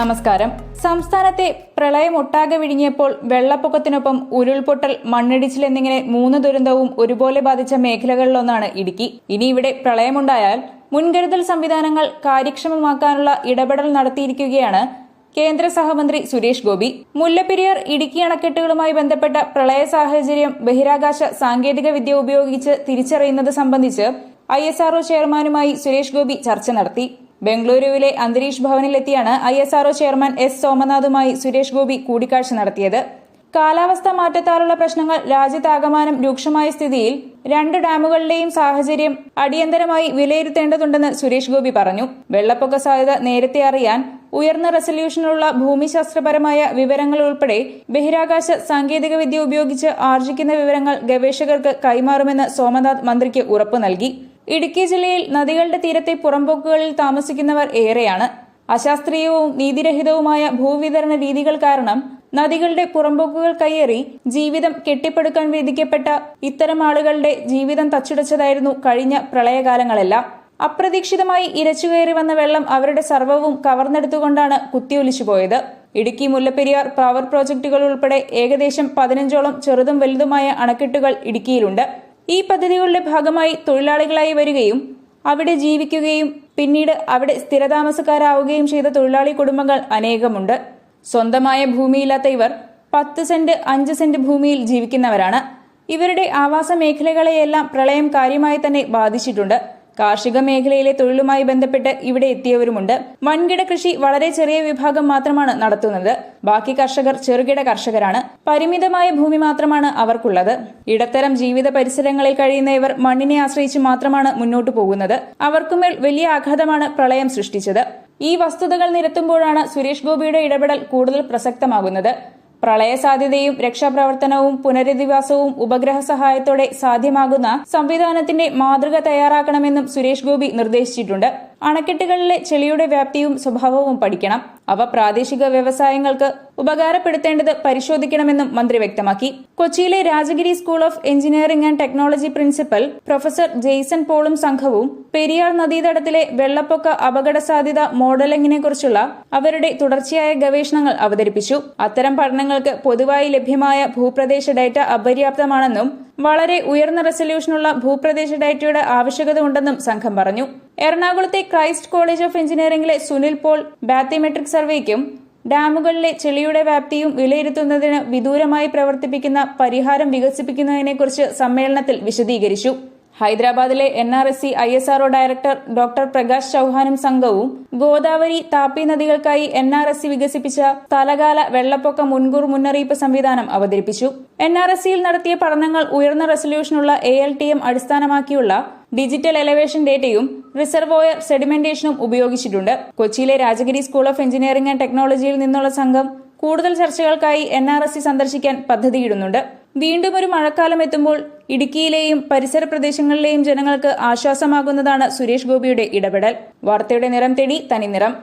നമസ്കാരം. സംസ്ഥാനത്തെ പ്രളയം ഒട്ടാകെ വിഴുങ്ങിയപ്പോൾ വെള്ളപ്പൊക്കത്തിനൊപ്പം ഉരുൾപൊട്ടൽ മണ്ണിടിച്ചിൽ എന്നിങ്ങനെ മൂന്ന് ദുരന്തവും ഒരുപോലെ ബാധിച്ച മേഖലകളിലൊന്നാണ് ഇടുക്കി. ഇനി ഇവിടെ പ്രളയമുണ്ടായാൽ മുൻകരുതൽ സംവിധാനങ്ങൾ കാര്യക്ഷമമാക്കാനുള്ള ഇടപെടൽ നടത്തിയിരിക്കുകയാണ് കേന്ദ്ര സഹമന്ത്രി സുരേഷ് ഗോപി. മുല്ലപ്പെരിയാർ ഇടുക്കി അണക്കെട്ടുകളുമായി ബന്ധപ്പെട്ട പ്രളയ സാഹചര്യം ബഹിരാകാശ സാങ്കേതിക വിദ്യ ഉപയോഗിച്ച് തിരിച്ചറിയുന്നത് സംബന്ധിച്ച് ഐ ചെയർമാനുമായി സുരേഷ് ഗോപി ചർച്ച നടത്തി. ബംഗളൂരുവിലെ Antariksh ഭവനിലെത്തിയാണ് I S R O chairman S സോമനാഥുമായി Suresh Gopi കൂടിക്കാഴ്ച നടത്തിയത്. കാലാവസ്ഥ മാറ്റത്താലുള്ള പ്രശ്നങ്ങൾ രാജ്യത്താകമാനം രൂക്ഷമായ സ്ഥിതിയിൽ രണ്ട് ഡാമുകളുടെയും സാഹചര്യം അടിയന്തരമായി വിലയിരുത്തേണ്ടതുണ്ടെന്ന് സുരേഷ് ഗോപി പറഞ്ഞു. വെള്ളപ്പൊക്ക സാധ്യത നേരത്തെ അറിയാൻ ഉയർന്ന റെസല്യൂഷനുള്ള ഭൂമിശാസ്ത്രപരമായ വിവരങ്ങൾ ഉൾപ്പെടെ ബഹിരാകാശ സാങ്കേതിക വിദ്യ ഉപയോഗിച്ച് ആർജിക്കുന്ന വിവരങ്ങൾ ഗവേഷകർക്ക് കൈമാറുമെന്ന് സോമനാഥ് മന്ത്രിക്ക് ഉറപ്പു നൽകി. ഇടുക്കി ജില്ലയിൽ നദികളുടെ തീരത്തെ പുറമ്പോക്കുകളിൽ താമസിക്കുന്നവർ ഏറെയാണ്. അശാസ്ത്രീയവും നീതിരഹിതവുമായ ഭൂവിതരണ രീതികൾ കാരണം നദികളുടെ പുറമ്പോക്കുകൾ കയ്യേറി ജീവിതം കെട്ടിപ്പടുക്കാൻ വിധിക്കപ്പെട്ട ഇത്തരം ആളുകളുടെ ജീവിതം തച്ചുടച്ചതായിരുന്നു കഴിഞ്ഞ പ്രളയകാലങ്ങളെല്ലാം. അപ്രതീക്ഷിതമായി ഇരച്ചുകയറി വന്ന വെള്ളം അവരുടെ സർവവും കവർന്നെടുത്തുകൊണ്ടാണ് കുത്തിയൊലിച്ചു പോയത് ഇടുക്കി മുല്ലപ്പെരിയാർ പവർ പ്രോജക്റ്റുകൾ ഉൾപ്പെടെ ഏകദേശം പതിനഞ്ചോളം ചെറുതും വലുതുമായ അണക്കെട്ടുകൾ ഇടുക്കിയിലുണ്ട്. ഈ പദ്ധതികളുടെ ഭാഗമായി തൊഴിലാളികളായി വരികയും അവിടെ ജീവിക്കുകയും പിന്നീട് അവിടെ സ്ഥിരതാമസക്കാരാവുകയും ചെയ്ത തൊഴിലാളി കുടുംബങ്ങൾ അനേകമുണ്ട്. സ്വന്തമായ ഭൂമിയില്ലാത്ത ഇവർ പത്ത് സെന്റ് അഞ്ച് സെന്റ് ഭൂമിയിൽ ജീവിക്കുന്നവരാണ്. ഇവരുടെ ആവാസ മേഖലകളെയെല്ലാം പ്രളയം കാര്യമായി തന്നെ ബാധിച്ചിട്ടുണ്ട്. കാർഷിക മേഖലയിലെ തൊഴിലുമായി ബന്ധപ്പെട്ട് ഇവിടെ എത്തിയവരുമുണ്ട്. വൻകിട കൃഷി വളരെ ചെറിയ വിഭാഗം മാത്രമാണ് നടത്തുന്നത്. ബാക്കി കർഷകർ ചെറുകിട കർഷകരാണ്. പരിമിതമായ ഭൂമി മാത്രമാണ് അവർക്കുള്ളത്. ഇടത്തരം ജീവിത പരിസരങ്ങളിൽ കഴിയുന്ന ഇവർ മണ്ണിനെ ആശ്രയിച്ച് മാത്രമാണ് മുന്നോട്ടു പോകുന്നത്. അവർക്കുമേൽ വലിയ ആഘാതമാണ് പ്രളയം സൃഷ്ടിച്ചത്. ഈ വസ്തുതകൾ നിരത്തുമ്പോഴാണ് സുരേഷ് ഗോപിയുടെ ഇടപെടൽ കൂടുതൽ പ്രസക്തമാകുന്നത്. പ്രളയ സാധ്യതയും രക്ഷാപ്രവർത്തനവും പുനരധിവാസവും ഉപഗ്രഹ സഹായത്തോടെ സാധ്യമാകുന്ന സംവിധാനത്തിന്റെ മാതൃക തയ്യാറാക്കണമെന്നും സുരേഷ് ഗോപി നിർദ്ദേശിച്ചിട്ടുണ്ട്. അണക്കെട്ടുകളിലെ ചെളിയുടെ വ്യാപ്തിയും സ്വഭാവവും പഠിക്കണം. അവ പ്രാദേശിക വ്യവസായങ്ങൾക്ക് ഉപകാരപ്പെടുത്തേണ്ടത് പരിശോധിക്കണമെന്നും മന്ത്രി വ്യക്തമാക്കി. കൊച്ചിയിലെ Rajagiri school of engineering and technology principal professor Jason പോളും സംഘവും പെരിയാർ നദീതടത്തിലെ വെള്ളപ്പൊക്ക അപകട സാധ്യത മോഡലിംഗിനെ കുറിച്ചുള്ള അവരുടെ തുടർച്ചയായ ഗവേഷണങ്ങൾ അവതരിപ്പിച്ചു. അത്തരം പഠനങ്ങൾക്ക് പൊതുവായി ലഭ്യമായ ഭൂപ്രദേശ ഡാറ്റ അപര്യാപ്തമാണെന്നും വളരെ ഉയർന്ന റെസല്യൂഷനുള്ള ഭൂപ്രദേശ ഡാറ്റയുടെ ആവശ്യകത ഉണ്ടെന്നും സംഘം പറഞ്ഞു. എറണാകുളത്തെ ക്രൈസ്റ്റ് കോളേജ് ഓഫ് എഞ്ചിനീയറിംഗിലെ സുനിൽ പോൾ ബാത്തിമെട്രിക് സർവേക്കും ഡാമുകളിലെ ചെളിയുടെ വ്യാപ്തിയും വിലയിരുത്തുന്നതിന് വിദൂരമായി പ്രവർത്തിപ്പിക്കുന്ന പരിഹാരം വികസിപ്പിക്കുന്നതിനെക്കുറിച്ച് സമ്മേളനത്തിൽ വിശദീകരിച്ചു. ഹൈദരാബാദിലെ N R S C I S R O director doctor Prakash ചൌഹാനും സംഘവും ഗോദാവരി താപ്പി നദികൾക്കായി എൻ ആർ എസ് സി വികസിപ്പിച്ച തലകാല വെള്ളപ്പൊക്ക മുൻകൂർ മുന്നറിയിപ്പ് സംവിധാനം അവതരിപ്പിച്ചു. എൻ ആർ എസ് സിയിൽ നടത്തിയ പഠനങ്ങൾ ഉയർന്ന റെസൊല്യൂഷനുള്ള എ എൽ ടി എം അടിസ്ഥാനമാക്കിയുള്ള ഡിജിറ്റൽ എലവേഷൻ ഡേറ്റയും റിസർവോയർ സെഡിമെന്റേഷനും ഉപയോഗിച്ചിട്ടുണ്ട്. കൊച്ചിയിലെ Rajagiri school of engineering and ടെക്നോളജിയിൽ നിന്നുള്ള സംഘം കൂടുതൽ ചർച്ചകൾക്കായി എൻ ആർ എസ് സി സന്ദർശിക്കാൻ പദ്ധതിയിടുന്നുണ്ട്. വീണ്ടും ഒരു മഴക്കാലം എത്തുമ്പോൾ ഇടുക്കിയിലെയും പരിസര പ്രദേശങ്ങളിലെയും ജനങ്ങൾക്ക് ആശ്വാസമാകുന്നതാണ് സുരേഷ് ഗോപിയുടെ ഇടപെടൽ. വാർത്തയുടെ നിറം തേടി തനി നിറം